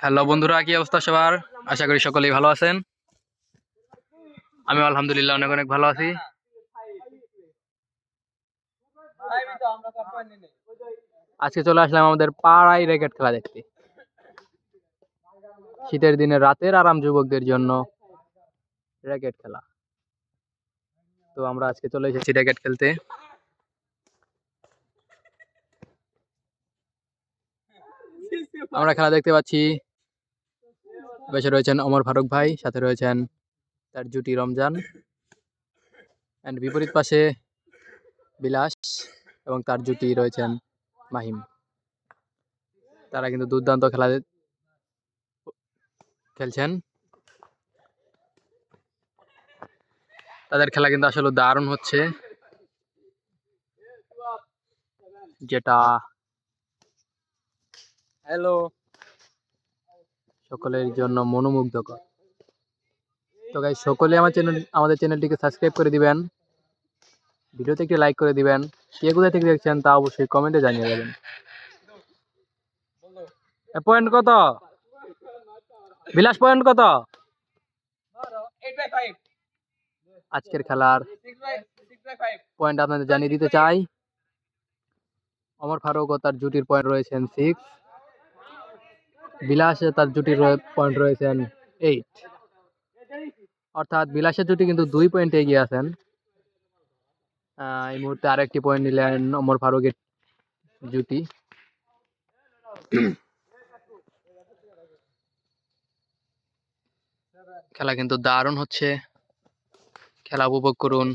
Hello বন্ধুরা কি অবস্থা সবার? আশা করি সকলেই ভালো আছেন। আমি আলহামদুলিল্লাহ অনেক অনেক ভালো আছি। আজকে চলে আসলাম আমাদের পাড়ায় র্যাকেট খেলা দেখতে। শীতের দিনে রাতের আরাম যুবকদের জন্য র্যাকেট খেলা। তো আমরা আজকে চলে এসেছি র্যাকেট খেলতে। আমরা খেলা দেখতে পাচ্ছি। বেশে রয়েছেন অমর ফারুক ভাই, সাথে রয়েছেন তার জুটি রমজান অ্যান্ড বিপরীত পাশে বিলাস এবং তার জুটি রয়েছেন মাহিম। তারা কিন্তু দুর্দান্ত খেলা খেলছেন। তাদের খেলা কিন্তু আসলে দারুণ হচ্ছে। যেটা হ্যালো। সকলের জন্য মনোমুগ্ধকর। তো গাই সকলে আমার চ্যানেল আমাদের চ্যানেলটিকে সাবস্ক্রাইব করে দিবেন। ভিডিওতে একটি লাইক করে দিবেন। কে কোথায় থেকে দেখছেন তা অবশ্যই কমেন্টে জানিয়ে দেবেন। পয়েন্ট কত? বিলাস পয়েন্ট কত? আজকের খেলার পয়েন্ট আপনাদের জানিয়ে দিতে চাই। অমর ফারুক ও তার জুটির পয়েন্ট রয়েছেন সিক্স বিলাসে তার জুটির পয়েন্ট রয়েছেন এইট অর্থাৎ বিলাসের জুটি কিন্তু দুই পয়েন্টে এগিয়ে আছেন। এই মুহূর্তে আরেকটি পয়েন্ট নিলেন অমর ফারুকের জুটি। খেলা কিন্তু দারুণ হচ্ছে। খেলা উপভোগ করুন।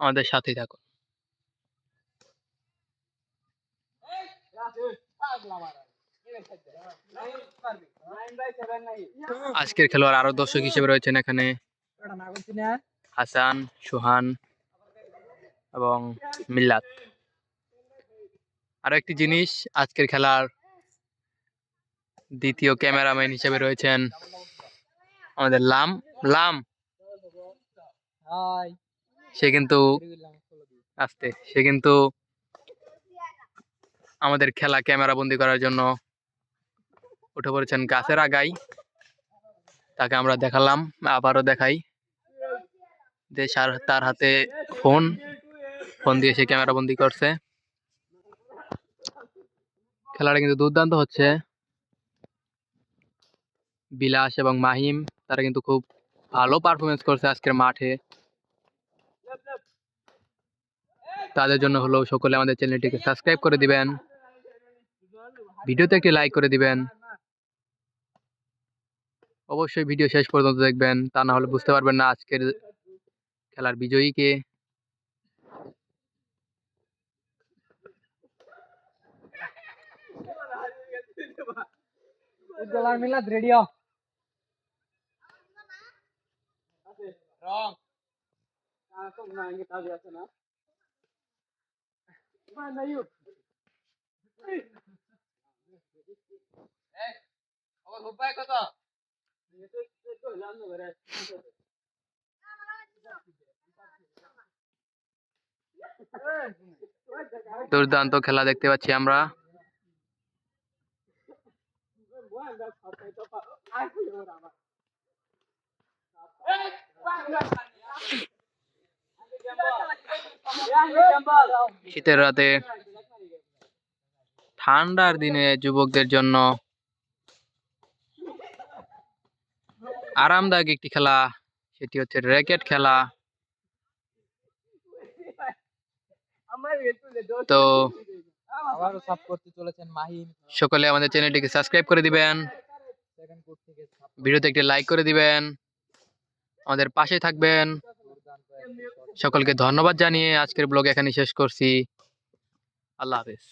আমাদের সাথেই থাকুন। আজকের খেলোয়াড় আরও দর্শক হিসেবে রয়েছেন এখানে। হাসান, সুহান এবং মিল্লাত। আরও একটি জিনিস, আজকের খেলার দ্বিতীয় ক্যামেরাম্যান হিসেবে রয়েছেন আমাদের লাম লাম। সে কিন্তু, আসতে, সে কিন্তু আমাদের খেলা ক্যামেরা বন্দি করার জন্য উঠে পড়েছেন গাছের আগাই। তাকে আমরা দেখালাম, আবারও দেখাই। যে তার হাতে ফোন ফোন দিয়ে সে ক্যামেরা বন্দি করছে। খেলাটা কিন্তু দুর্দান্ত হচ্ছে। বিলাস এবং মাহিম, তারা কিন্তু খুব ভালো পারফরমেন্স করছে আজকের মাঠে। তাদের জন্য হলো সকলে আমাদের চ্যানেলটিকে সাবস্ক্রাইব করে দিবেন। ভিডিওতে একটি লাইক করে দিবেন। অবশ্যই ভিডিও শেষ পর্যন্ত দেখবেন তা না হলে বুঝতে পারবেন না আজকের খেলার বিজয়ী কে। মিলাদ রেডিও দুর্দান্ত খেলা দেখতে পাচ্ছি আমরা। শীতের রাতে ঠান্ডার দিনে যুবকদের জন্য আরামদায়ক একটি খেলা। সেটি হচ্ছে র্যাকেট খেলা। তো আবারও সাপ করতে চলেছেন মাহিম সকলে আমাদের চ্যানেলটিকে সাবস্ক্রাইব করে দিবেন। ভিডিওতে একটি লাইক করে দিবেন। আমাদের পাশে থাকবেন। সকলকে ধন্যবাদ জানিয়ে আজকের ব্লগ এখানে শেষ করছি। আল্লাহ হাফেজ।